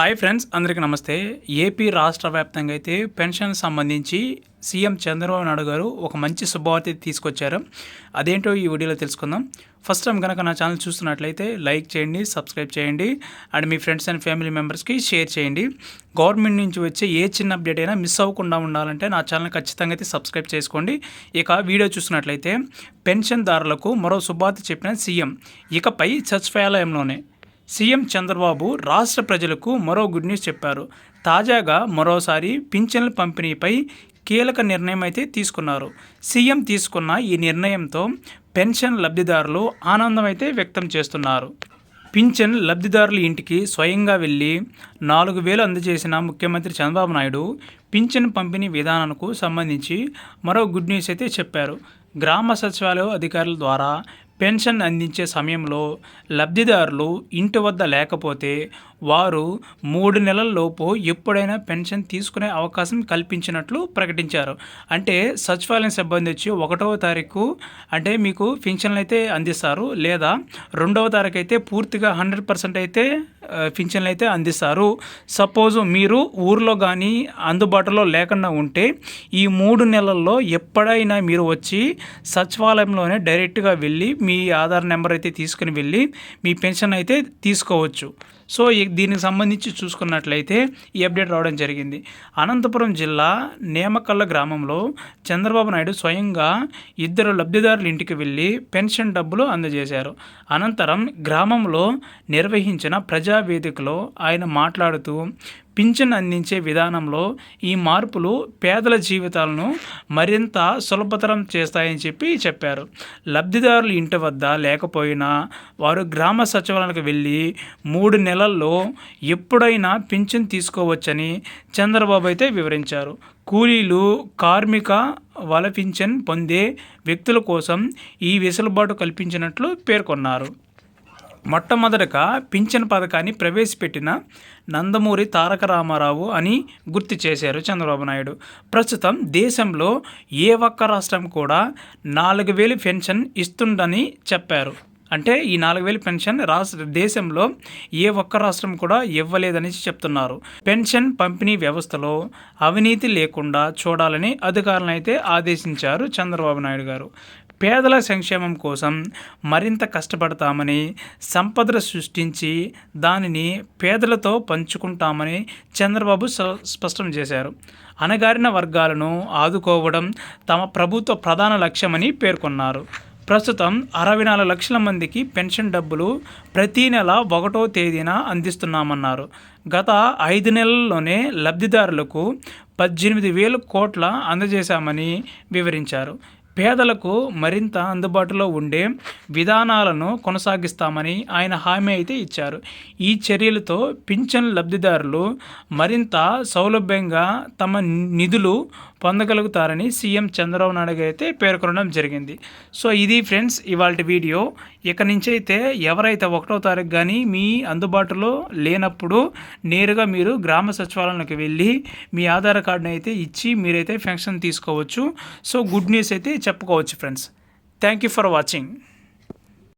Hi friends అందరికీ నమస్తే. AP రాష్ట్ర వ్యాప్తంగా అయితే పెన్షన్ సంబంధించి సీఎం చంద్రబాబు నాయుడు గారు ఒక మంచి శుభవార్త తీసుకొచ్చారు. అదేంటో ఈ వీడియోలో తెలుసుకుందాం. ఫస్ట్ టైం కనుక నా ఛానల్ చూస్తున్నట్లయితే లైక్ చేయండి సబ్స్క్రైబ్ చేయండి అండ్ మీ ఫ్రెండ్స్ అండ్ ఫ్యామిలీ మెంబర్స్కి షేర్ చేయండి. గవర్నమెంట్ నుంచి వచ్చే ఏ చిన్న అప్డేట్ అయినా మిస్ అవ్వకుండా ఉండాలంటే నా ఛానల్ ఖచ్చితంగా అయితే సబ్స్క్రైబ్ చేసుకోండి. ఇక వీడియో చూసినట్లయితే పెన్షన్దారులకు మరో శుభార్త చెప్పిన సీఎం. ఇకపై సచివాలయంలోనే సీఎం చంద్రబాబు రాష్ట్ర ప్రజలకు మరో గుడ్ న్యూస్ చెప్పారు. తాజాగా మరోసారి పింఛన్ల పంపిణీపై కీలక నిర్ణయం అయితే తీసుకున్నారు. సీఎం తీసుకున్న ఈ నిర్ణయంతో పెన్షన్ లబ్ధిదారులు ఆనందం అయితే వ్యక్తం చేస్తున్నారు. పింఛన్ లబ్ధిదారుల ఇంటికి స్వయంగా వెళ్ళి నాలుగు వేలు అందజేసిన ముఖ్యమంత్రి చంద్రబాబు నాయుడు పింఛన్ పంపిణీ విధానానికి సంబంధించి మరో గుడ్ న్యూస్ అయితే చెప్పారు. గ్రామ సచివాలయ అధికారుల ద్వారా పెన్షన్ అందించే సమయంలో లబ్ధిదారులు ఇంటి వద్ద లేకపోతే వారు మూడు నెలల్లోపు ఎప్పుడైనా పెన్షన్ తీసుకునే అవకాశం కల్పించినట్లు ప్రకటించారు. అంటే సచివాలయం సిబ్బంది వచ్చి ఒకటవ తారీఖు అంటే మీకు పెన్షన్లు అయితే అందిస్తారు లేదా రెండవ తారీఖు అయితే పూర్తిగా హండ్రెడ్ పర్సెంట్ అయితే పింఛన్లు అయితే అందిస్తారు. సపోజ్ మీరు ఊర్లో కానీ అందుబాటులో లేకుండా ఉంటే ఈ మూడు నెలల్లో ఎప్పుడైనా మీరు వచ్చి సచివాలయంలోనే డైరెక్ట్గా వెళ్ళి మీ ఆధార్ నెంబర్ అయితే తీసుకుని వెళ్ళి మీ పెన్షన్ అయితే తీసుకోవచ్చు. సో దీనికి సంబంధించి చూసుకున్నట్లయితే ఈ అప్డేట్ రావడం జరిగింది. అనంతపురం జిల్లా నేమకల్ల గ్రామంలో చంద్రబాబు నాయుడు స్వయంగా ఇద్దరు లబ్ధిదారుల ఇంటికి వెళ్ళి పెన్షన్ డబ్బులు అందజేశారు. అనంతరం గ్రామంలో నిర్వహించిన ప్రజావేదికలో ఆయన మాట్లాడుతూ పింఛన్ అందించే విధానంలో ఈ మార్పులు పేదల జీవితాలను మరింత సులభతరం చేస్తాయని చెప్పి చెప్పారు. లబ్ధిదారులు ఇంటి వద్ద లేకపోయినా వారు గ్రామ సచివాలయానికి వెళ్ళి మూడు నెలల్లో ఎప్పుడైనా పింఛన్ తీసుకోవచ్చని చంద్రబాబు అయితే వివరించారు. కూలీలు కార్మిక వల పింఛన్ పొందే వ్యక్తుల కోసం ఈ వెసులుబాటు కల్పించినట్లు పేర్కొన్నారు. మొట్టమొదటగా పింఛన్ పథకాన్ని ప్రవేశపెట్టిన నందమూరి తారక రామారావు అని గుర్తు చేశారు చంద్రబాబు నాయుడు. ప్రస్తుతం దేశంలో ఏ ఒక్క రాష్ట్రం కూడా నాలుగు వేలు పెన్షన్ ఇస్తుందని చెప్పారు. అంటే ఈ నాలుగు వేలు పెన్షన్ రాష్ట్ర దేశంలో ఏ ఒక్క రాష్ట్రం కూడా ఇవ్వలేదని చెప్తున్నారు. పెన్షన్ పంపిణీ వ్యవస్థలో అవినీతి లేకుండా చూడాలని అధికారులను అయితే ఆదేశించారు చంద్రబాబు నాయుడు గారు. పేదల సంక్షేమం కోసం మరింత కష్టపడతామని సంపదలు సృష్టించి దానిని పేదలతో పంచుకుంటామని చంద్రబాబు స్పష్టం చేశారు. అణగారిన వర్గాలను ఆదుకోవడం తమ ప్రభుత్వ ప్రధాన లక్ష్యమని పేర్కొన్నారు. ప్రస్తుతం అరవై నాలుగు లక్షల మందికి పెన్షన్ డబ్బులు ప్రతీ నెల ఒకటో తేదీన అందిస్తున్నామన్నారు. గత ఐదు నెలల్లోనే లబ్ధిదారులకు పద్దెనిమిది వేల కోట్ల అందజేశామని వివరించారు. పేదలకు మరింత అందుబాటులో ఉండే విధానాలను కొనసాగిస్తామని ఆయన హామీ అయితే ఇచ్చారు. ఈ చర్యలతో పింఛన్ లబ్ధిదారులు మరింత సౌలభ్యంగా తమ నిధులు పొందగలుగుతారని సీఎం చంద్రబాబు నాయుడు గారు అయితే పేర్కొనడం జరిగింది. సో ఇది ఫ్రెండ్స్ ఇవాళ వీడియో. ఇక నుంచి అయితే ఎవరైతే ఒకటో తారీఖు కానీ మీ అందుబాటులో లేనప్పుడు నేరుగా మీరు గ్రామ సచివాలయానికి వెళ్ళి మీ ఆధార్ కార్డును అయితే ఇచ్చి మీరైతే పెన్షన్ తీసుకోవచ్చు. సో గుడ్ న్యూస్ అయితే చెప్పుకోవచ్చు friends thank you for watching